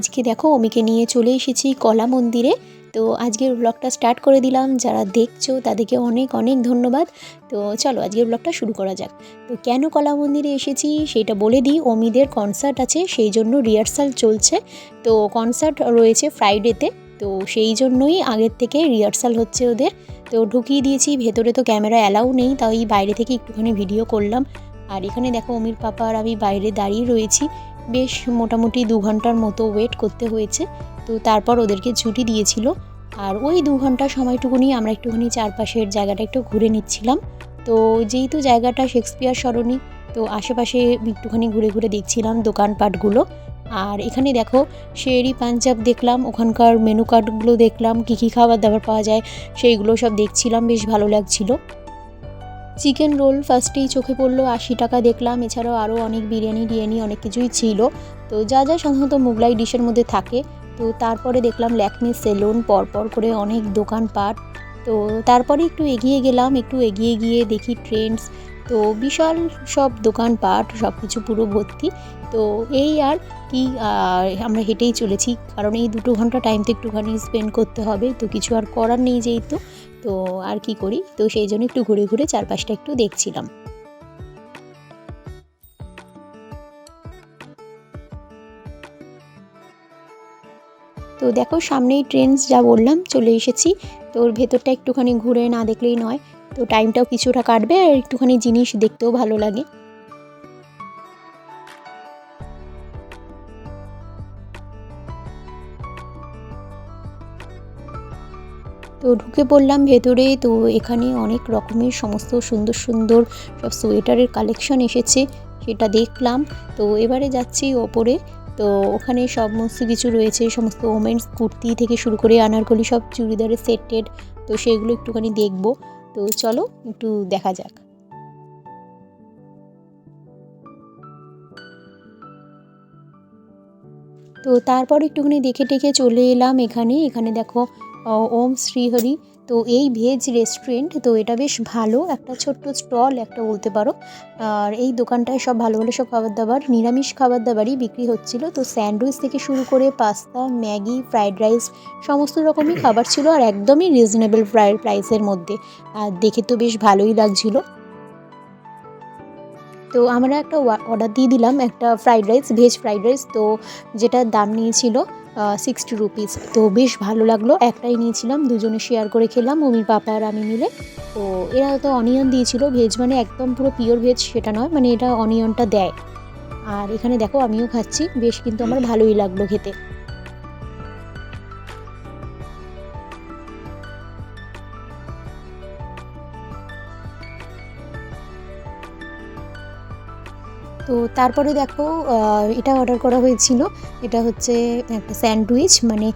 আজকে দেখো অমিকে নিয়ে চলে এসেছি কলা মন্দিরে। তো আজকের ব্লগটা স্টার্ট করে দিলাম। যারা দেখছ, তাদেরকে অনেক অনেক ধন্যবাদ। তো চলো আজকের ব্লগটা শুরু করা যাক। তো কেন কলা মন্দিরে এসেছি সেটা বলে দিই। অমিদের কনসার্ট আছে, সেই জন্য রিহার্সাল চলছে। তো কনসার্ট রয়েছে ফ্রাইডেতে তো সেই জন্যই আগের থেকে রিহার্সাল হচ্ছে ওদের। তো ঢুকিয়ে দিয়েছি, ভেতরে তো ক্যামেরা অ্যালাউ নেই, তাই বাইরে থেকে একটুখানি ভিডিও করলাম। আর এখানে দেখো অমির পাপা আর আমি বাইরে দাঁড়িয়ে রয়েছি। বেশ মোটামুটি দু ঘণ্টার মতো ওয়েট করতে হয়েছে। তো তারপর ওদেরকে ছুটি দিয়েছিল। আর ওই দু ঘণ্টা সময়টুকুনি আমরা একটুখানি চারপাশের জায়গাটা একটু ঘুরে নিচ্ছিলাম। তো যেহেতু জায়গাটা শেক্সপিয়ার সরণি, তো আশেপাশে একটুখানি ঘুরে ঘুরে দেখছিলাম দোকানপাটগুলো। আর এখানে দেখো শেরি পাঞ্জাব দেখলাম, ওখানকার মেনু কার্ডগুলো দেখলাম, কী কী খাবার দাবার পাওয়া যায়, সেইগুলো সব দেখছিলাম, বেশ ভালো লাগছিল। চিকেন রোল ফার্স্টেই চোখে পড়ল, আশি টাকা দেখলাম। এছাড়াও আরও অনেক বিরিয়ানি ডিয়ানি অনেক কিছুই ছিল। তো যা যা সাধারণত মোগলাই ডিশের মধ্যে থাকে। তো তারপরে দেখলাম ল্যাকমি সেলুন, পরপর করে অনেক দোকানপাট। তো তারপরে একটু এগিয়ে গেলাম, একটু এগিয়ে গিয়ে দেখি ট্রেন্ডস তো বিশাল সব দোকানপাট সব কিছু পুরো ভর্তি। তো এই আর কি আমরা হেঁটেই চলেছি। কারণ এই দুটো ঘণ্টা টাইম তো একটুখানি স্পেন্ড করতে হবে। তো কিছু আর করার নেই যেহেতু। তো আর কি করি? তো সেই জন্য একটু ঘুরে ঘুরে চারপাশটা একটু দেখছিলাম। তো দেখো, সামনেই ট্রেন যা বললাম, চলে এসেছি। তো ওর ভেতরটা একটুখানি ঘুরে না দেখলেই নয়। তো টাইমটাও কিছুটা কাটবে আর একটুখানি জিনিস দেখতেও ভালো লাগে। তো ঢুকে পড়লাম ভেতরে, তো এখানে অনেক রকমের সমস্ত সুন্দর সুন্দর সব সোয়েটারের কালেকশন এসেছে, সেটা দেখলাম। তো এবারে যাচ্ছি ওপরে, তো ওখানে সমস্ত কিছু রয়েছে, সমস্ত ওমেন্স কুর্তি থেকে শুরু করে আনারকলি সব চুড়িদারের সেটেড তো সেগুলো একটুখানি দেখব। তো চলো একটু দেখা যাক। তো তারপর একটুখানি দেখে টেখে চলে এলাম এখানে। এখানে দেখো ওম শ্রীহরি। তো এই ভেজ রেস্টুরেন্ট তো এটা বেশ ভালো। একটা ছোট্ট স্টল একটা বলতে পারো। আর এই দোকানটায় সব ভালো ভালো সব খাবার দাবার নিরামিষ খাবার দাবারই বিক্রি হচ্ছিল। তো স্যান্ডউইচ থেকে শুরু করে পাস্তা ম্যাগি ফ্রাইড রাইস সমস্ত রকমই খাবার ছিল আর একদমই রিজনেবল প্রাই প্রাইসের মধ্যে। আর দেখে তো বেশ ভালোই লাগছিল। তো আমরা একটা অর্ডার দিয়ে দিলাম একটা fried rice veg fried rice তো যেটার দাম নিয়েছিল সিক্সটি রুপিস তো বেশ ভালো লাগল। একটাই নিয়েছিলাম, দুজনে শেয়ার করে খেলাম মমির পাপা আর আমি মিলে। তো এরা তো অনিয়ন দিয়েছিল ভেজ মানে একদম পুরো পিওর ভেজ সেটা নয় মানে এটা অনিয়নটা দেয়। আর এখানে দেখো আমিও খাচ্ছি, বেশ কিন্তু আমার ভালোই লাগল খেতে। তো তারপরে দেখো এটা অর্ডার করা হয়েছিল। এটা হচ্ছে একটা স্যান্ডউইচ মানে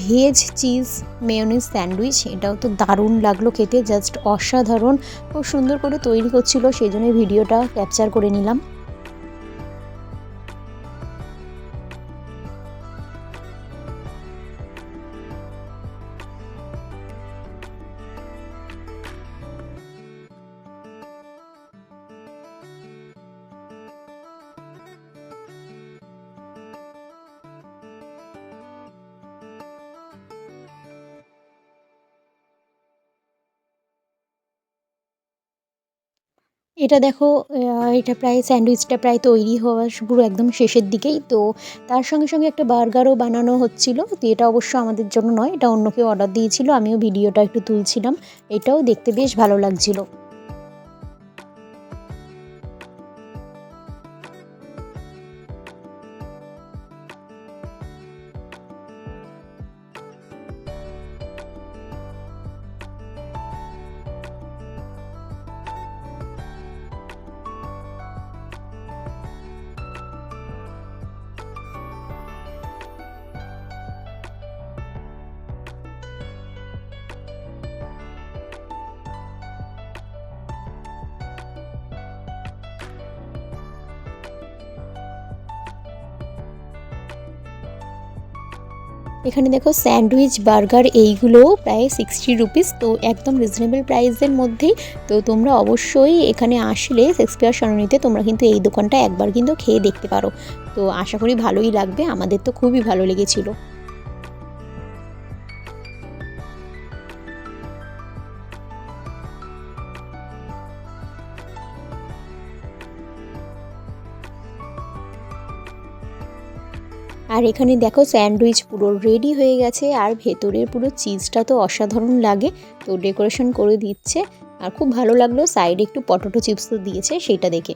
ভেজ চিজ মেয়নিজ স্যান্ডউইচ। এটাও তো দারুণ লাগল খেতে, জাস্ট অসাধারণ। খুব সুন্দর করে তৈরি করছিল সেই জন্য ভিডিওটা ক্যাপচার করে নিলাম। এটা দেখো এটা প্রায় স্যান্ডউইচটা প্রায় তৈরি হওয়া পুরো একদম শেষের দিকেই। তো তার সঙ্গে সঙ্গে একটা বার্গারও বানানো হচ্ছিল। তো এটা অবশ্য আমাদের জন্য নয়, এটা অন্য কেউ অর্ডার দিয়েছিল। আমিও ভিডিওটা একটু তুলছিলাম। এটাও দেখতে বেশ ভালো লাগছিল। এখানে দেখো স্যান্ডউইচ, বার্গার এইগুলো প্রায় সিক্সটি রুপিস তো একদম রিজনেবল প্রাইসের মধ্যেই। তো তোমরা অবশ্যই এখানে আসলে শেক্সপিয়ার সরণিতে তোমরা কিন্তু এই দোকানটা একবার কিন্তু খেয়ে দেখতে পারো। তো আশা করি ভালোই লাগবে, আমাদের তো খুবই ভালো লেগেছিলো। আর এখানে দেখো স্যান্ডউইচ পুরো রেডি হয়ে গেছে, আর ভেতরের পুরো চিজটা তো অসাধারণ লাগে। তো ডেকোরেশন করে দিচ্ছে। আর খুব ভালো লাগল সাইডে একটু পটেটো চিপস তো দিয়েছে, সেটা দেখে।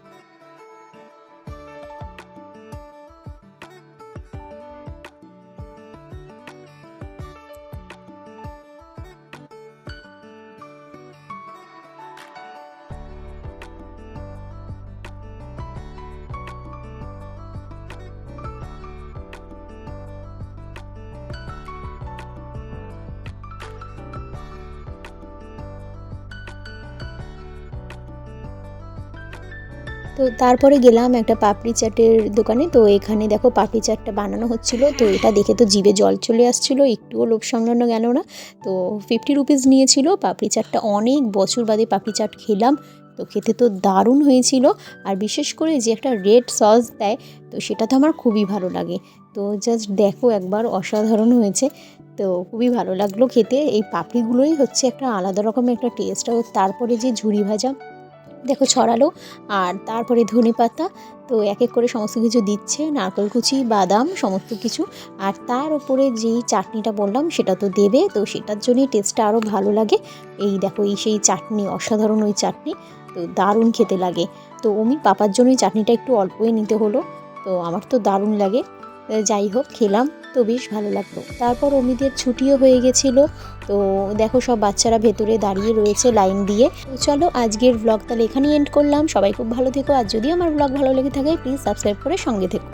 তো তারপরে গেলাম একটা পাপড়ি চাটের দোকানে। তো এখানে দেখো পাপড়ি চাটটা বানানো হচ্ছিল। তো এটা দেখে তো জিভে জল চলে আসছিল, একটুও লোভ সামলানো গেল না। তো ফিফটি রুপিস নিয়েছিল পাপড়ি চাটটা। অনেক বছর বাদে পাপড়ি চাট খেলাম। তো খেতে তো দারুণ হয়েছিল। আর বিশেষ করে যে একটা রেড সস দেয়, তো সেটা তো আমার খুবই ভালো লাগে। তো জাস্ট দেখো একবার অসাধারণ হয়েছে। তো খুবই ভালো লাগল খেতে। এই পাপড়িগুলোই হচ্ছে একটা আলাদা রকমের একটা টেস্ট আর তারপরে যে ঝুড়ি ভাজা দেখো ছড়ালো, আর তারপরে ধনে পাতা, তো এক এক করে সমস্ত কিছু দিচ্ছে, নারকেল কুচি, বাদাম, সমস্ত কিছু, আর তার উপরে যেই চাটনিটা বললাম সেটা তো দেবে, তো সেটার জন্যই টেস্টটা আরও ভালো লাগে। এই দেখো, এই সেই চাটনি, অসাধারণ ওই চাটনি, তো দারুণ খেতে লাগে। তো অমি পাপার জন্যই চাটনিটা একটু অল্পই নিতে হলো, তো আমার তো দারুণ লাগে। যাই হোক, খেলাম। তো বেশ ভালো লাগল। তারপর অমিদের ছুটিও হয়ে গেছিল, তো দেখো সব বাচ্চারা ভেতরে দাঁড়িয়ে রয়েছে লাইন দিয়ে। তো চলো আজকের ব্লগ তাহলে এখানেই এন্ড করলাম। সবাই খুব ভালো থেকো, আর যদি আমার ব্লগ ভালো লেগে থাকে প্লিজ সাবস্ক্রাইব করে সঙ্গে থেকো।